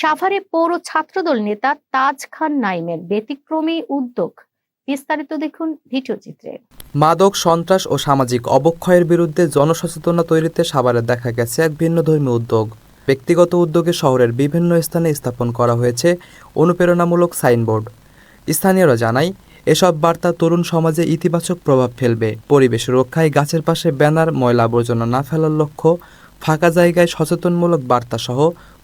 সাভারে পৌর ছাত্রদল নেতা তাজ খান নাইমের ব্যতিক্রমী উদ্যোগ। বিস্তারিত দেখুন ভিডিও চিত্রে। মাদক, সন্ত্রাস ও সামাজিক অবক্ষয়ের বিরুদ্ধে জনসচেতনতা তৈরিতে সাভারে দেখা গেছে এক ভিন্নধর্মী উদ্যোগ। ব্যক্তিগত উদ্যোগে শহরের বিভিন্ন স্থানে স্থাপন করা হয়েছে অনুপ্রেরণামূলক সাইনবোর্ড। স্থানীয়রা জানায়, এসব বার্তা তরুণ সমাজে ইতিবাচক প্রভাব ফেলবে। পরিবেশ রক্ষায় গাছের পাশে ব্যানার, ময়লা আবর্জনা না ফেলার লক্ষ্য, ফাঁকা জায়গায় সচেতনমূলক বার্তা সহ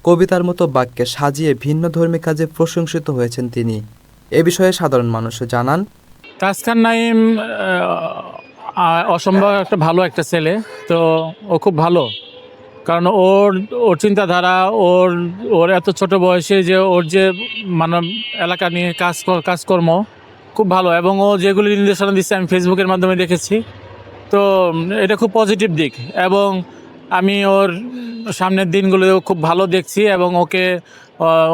কবিতার মতো বাক্যে সাজিয়ে ভিন্ন ধর্মী কাজে প্রশংসিত হয়েছেন তিনি। এ বিষয়ে সাধারণ মানুষ জানান তাসখান নাইম অসম্ভব একটা ভালো একটা ছেলে, তো ও খুব ভালো। কারণ ওর ওর চিন্তাধারা, ওর ওর এত ছোট বয়সে যে ওর যে মানে এলাকা নিয়ে কাজ কাজকর্ম খুব ভালো। এবং ও যেগুলি নির্দেশনা দিচ্ছে আমি ফেসবুকের মাধ্যমে দেখেছি। তো এটা খুব পজিটিভ দিক। এবং আমি ওর সামনের দিনগুলো খুব ভালো দেখছি এবং ওকে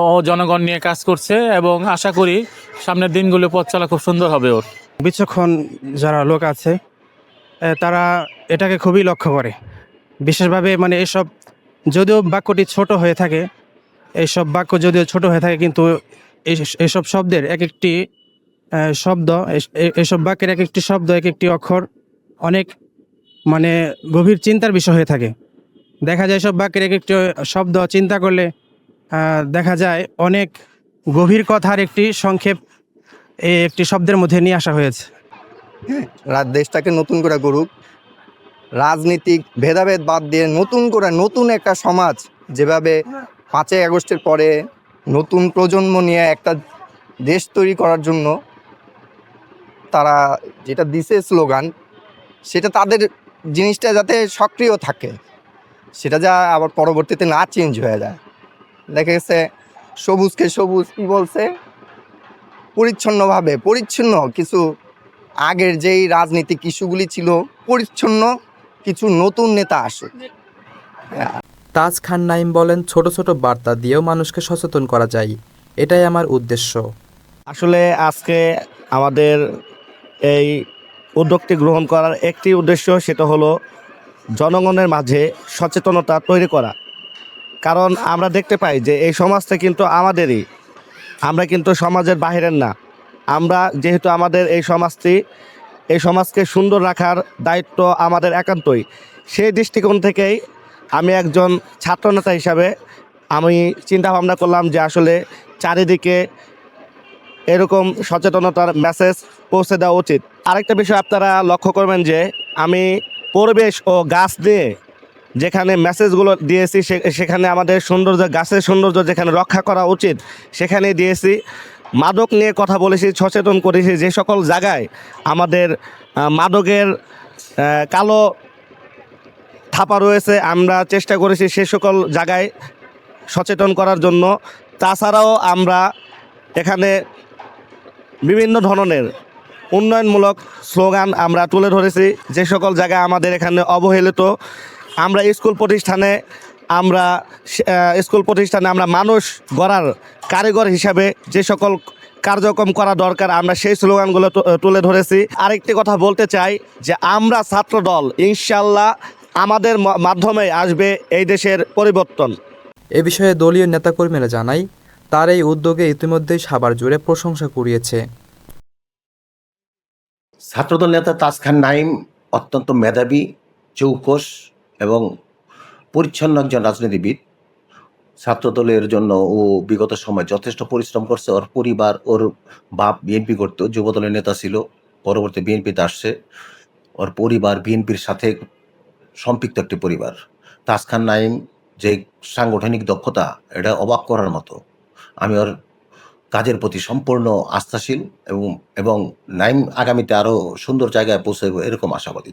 ও জনগণ নিয়ে কাজ করছে এবং আশা করি সামনের দিনগুলো পথ চলা খুব সুন্দর হবে ওর। বিচক্ষণ যারা লোক আছে তারা এটাকে খুবই লক্ষ্য করে। বিশেষভাবে মানে এসব যদিও বাক্যটি ছোট হয়ে থাকে এইসব বাক্য যদিও ছোট হয়ে থাকে, কিন্তু এই- এইসব শব্দের এক একটি শব্দ এসব বাক্যের এক একটি শব্দ এক একটি অক্ষর অনেক মানে গভীর চিন্তার বিষয় হয়ে থাকে। দেখা যায় সব বাক্যের এক একটি শব্দ চিন্তা করলে দেখা যায় অনেক গভীর কথার একটি সংক্ষেপ একটি শব্দের মধ্যে নিয়ে আসা হয়েছে। রা- দেশটাকে নতুন করে গড়ুক। রাজনীতিক ভেদাভেদ বাদ দিয়ে নতুন করে নতুন একটা সমাজ, যেভাবে পাঁচই আগস্টের পরে নতুন প্রজন্ম নিয়ে একটা দেশ তৈরি করার জন্য তারা যেটা দিছে স্লোগান, সেটা তাদের জিনিসটা যাতে সক্রিয় থাকে সেটা যা আবার পরবর্তীতে না চেঞ্জ হয়ে যায়। দেখা গেছে সবুজকে সবুজ কি বলছে? পরিচ্ছন্নভাবে পরিচ্ছন্ন কিছু আগের যেই রাজনীতিক ইস্যুগুলি ছিল পরিচ্ছন্ন কিছু নতুন নেতা আসুক। তাজ খান নাইম বলেন ছোট ছোট বার্তা দিয়েও মানুষকে সচেতন করা যায়। এটাই আমার উদ্দেশ্য। আসলে আজকে আমাদের এই উদ্যোগটি গ্রহণ করার একটি উদ্দেশ্য সেটা হলো জনগণের মাঝে সচেতনতা তৈরি করা। কারণ আমরা দেখতে পাই যে এই সমাজটা কিন্তু আমাদেরই। আমরা কিন্তু সমাজের বাহিরের না। আমরা যেহেতু আমাদের এই সমাজটি, এই সমাজকে সুন্দর রাখার দায়িত্ব আমাদের একান্তই। সেই দৃষ্টিকোণ থেকেই আমি একজন ছাত্রনেতা হিসাবে আমি চিন্তা ভাবনা করলাম যে আসলে চারিদিকে এরকম সচেতনতার মেসেজ পৌঁছে দেওয়া উচিত। আরেকটা বিষয় আপনারা লক্ষ্য করবেন যে, আমি পরিবেশ ও গাছ দিয়ে যেখানে মেসেজগুলো দিয়েছি সেখানে আমাদের সৌন্দর্য, গাছের সৌন্দর্য যেখানে রক্ষা করা উচিত সেখানে দিয়েছি। মাদক নিয়ে কথা বলেছি, সচেতন করেছি, যে সকল জায়গায় আমাদের মাদকের কালো থাপা রয়েছে, আমরা চেষ্টা করেছি সে সকল জায়গায় সচেতন করার জন্য। তাছাড়াও আমরা এখানে বিভিন্ন ধরনের উন্নয়নমূলক স্লোগান আমরা তুলে ধরেছি। যে সকল জায়গায় আমাদের এখানে অবহেলিত, আমরা স্কুল প্রতিষ্ঠানে আমরা স্কুল প্রতিষ্ঠানে আমরা মানুষ গড়ার কারিগর হিসাবে যে সকল কার্যক্রম করা দরকার, আমরা সেই স্লোগানগুলো তুলে ধরেছি। আরেকটি কথা বলতে চাই যে আমরা ছাত্র দল ইনশাল্লাহ আমাদের মাধ্যমে আসবে এই দেশের পরিবর্তন। এ বিষয়ে দলীয় নেতাকর্মীরা জানায় তার এই উদ্যোগে ইতিমধ্যেই সাভার জুড়ে প্রশংসা কুড়িয়েছে। ছাত্রদল নেতা তাজ খান নাইম অত্যন্ত মেধাবী চৌকস এবং পরিচ্ছন্ন একজন রাজনীতিবিদ। ছাত্রদলের জন্য ও বিগত সময় যথেষ্ট পরিশ্রম করছে। ওর পরিবার, ওর বাপ বিএনপি করতো যুবদলের নেতা ছিল, পরবর্তী বিএনপিতে আসছে। ওর পরিবার বিএনপির সাথে সম্পৃক্ত একটি পরিবার। তাজ খান নাইম যে সাংগঠনিক দক্ষতা, এটা অবাক করার মতো। আমি ওর কাজের প্রতি সম্পূর্ণ আস্থাশীল এবং এবং নাইম আগামীতে আরও সুন্দর জায়গায় পৌঁছাবে এরকম আশাবাদী।